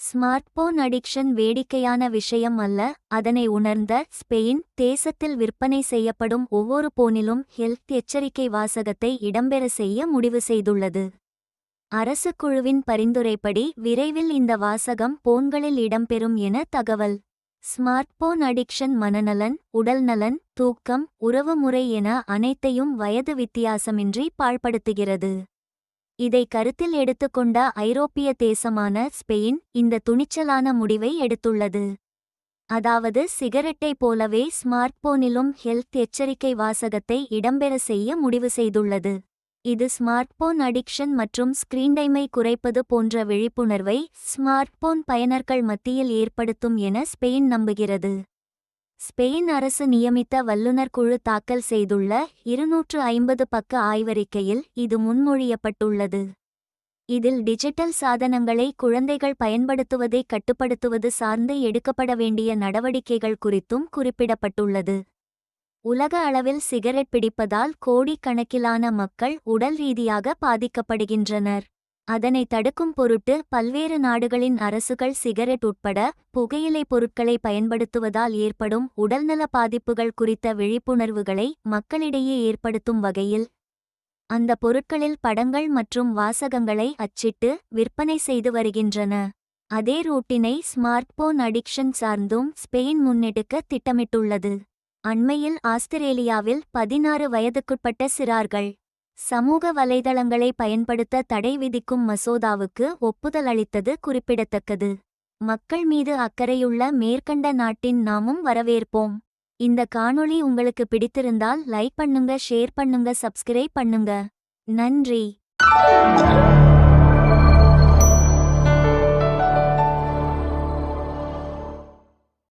Smartphone addiction வேடிக்கையான விஷயம் அல்ல அதனை உணர்ந்த ஸ்பெயின் தேசத்தில் விற்பனை செய்யப்படும் ஒவ்வொரு போனிலும் ஹெல்த் எச்சரிக்கை வாசகத்தை இடம்பெற செய்ய முடிவு செய்துள்ளது. அரசு குழுவின் பரிந்துரைப்படி விரைவில் இந்த வாசகம் போன்களில் இடம்பெறும் என தகவல். ஸ்மார்ட்போன் அடிக்ஷன் மனநலன் உடல்நலன் தூக்கம் உறவுமுறை என அனைத்தையும் வயது வித்தியாசமின்றி பாழ்படுத்துகிறது. இதை கருத்தில் எடுத்துக்கொண்ட ஐரோப்பிய தேசமான ஸ்பெயின் இந்த துணிச்சலான முடிவை எடுத்துள்ளது. அதாவது சிகரெட்டை போலவே ஸ்மார்ட்போனிலும் ஹெல்த் எச்சரிக்கை வாசகத்தை இடம்பெற செய்ய முடிவு செய்துள்ளது. இது ஸ்மார்ட்போன் அடிக்ஷன் மற்றும் ஸ்கிரீன்டைமை குறைப்பது போன்ற விழிப்புணர்வை ஸ்மார்ட்போன் பயனர்கள் மத்தியில் ஏற்படுத்தும் என ஸ்பெயின் நம்புகிறது. ஸ்பெயின் அரசு நியமித்த வல்லுநர் குழு தாக்கல் செய்துள்ள இருநூற்று ஐம்பது பக்க ஆய்வறிக்கையில் இது முன்மொழியப்பட்டுள்ளது. இதில் டிஜிட்டல் சாதனங்களை குழந்தைகள் பயன்படுத்துவதை கட்டுப்படுத்துவது சார்ந்து எடுக்கப்பட வேண்டிய நடவடிக்கைகள் குறித்தும் குறிப்பிடப்பட்டுள்ளது. உலக அளவில் சிகரெட் பிடிப்பதால் கோடிக்கணக்கிலான மக்கள் உடல் ரீதியாக பாதிக்கப்படுகின்றனர். அதனை தடுக்கும் பொருட்டு பல்வேறு நாடுகளின் அரசுகள் சிகரெட் உட்பட புகையிலை பொருட்களை பயன்படுத்துவதால் ஏற்படும் உடல்நல பாதிப்புகள் குறித்த விழிப்புணர்வுகளை மக்களிடையே ஏற்படுத்தும் வகையில் அந்த பொருட்களில் படங்கள் மற்றும் வாசகங்களை அச்சிட்டு விற்பனை செய்து வருகின்றன. அதே ரூட்டினை ஸ்மார்ட்போன் அடிக்ஷன் சார்ந்தும் ஸ்பெயின் முன்னெடுக்க திட்டமிட்டுள்ளது. அண்மையில் ஆஸ்திரேலியாவில் பதினாறு வயதுக்குட்பட்ட சிறார்கள் சமூக வலைதளங்களை பயன்படுத்த தடை விதிக்கும் மசோதாவுக்கு ஒப்புதல் அளித்தது குறிப்பிடத்தக்கது. மக்கள் மீது அக்கறையுள்ள மேற்கண்ட நாட்டின் நாமும் வரவேற்போம். இந்த காணொளி உங்களுக்கு பிடித்திருந்தால் லைக் பண்ணுங்க ஷேர் பண்ணுங்க சப்ஸ்கிரைப் பண்ணுங்க. நன்றி.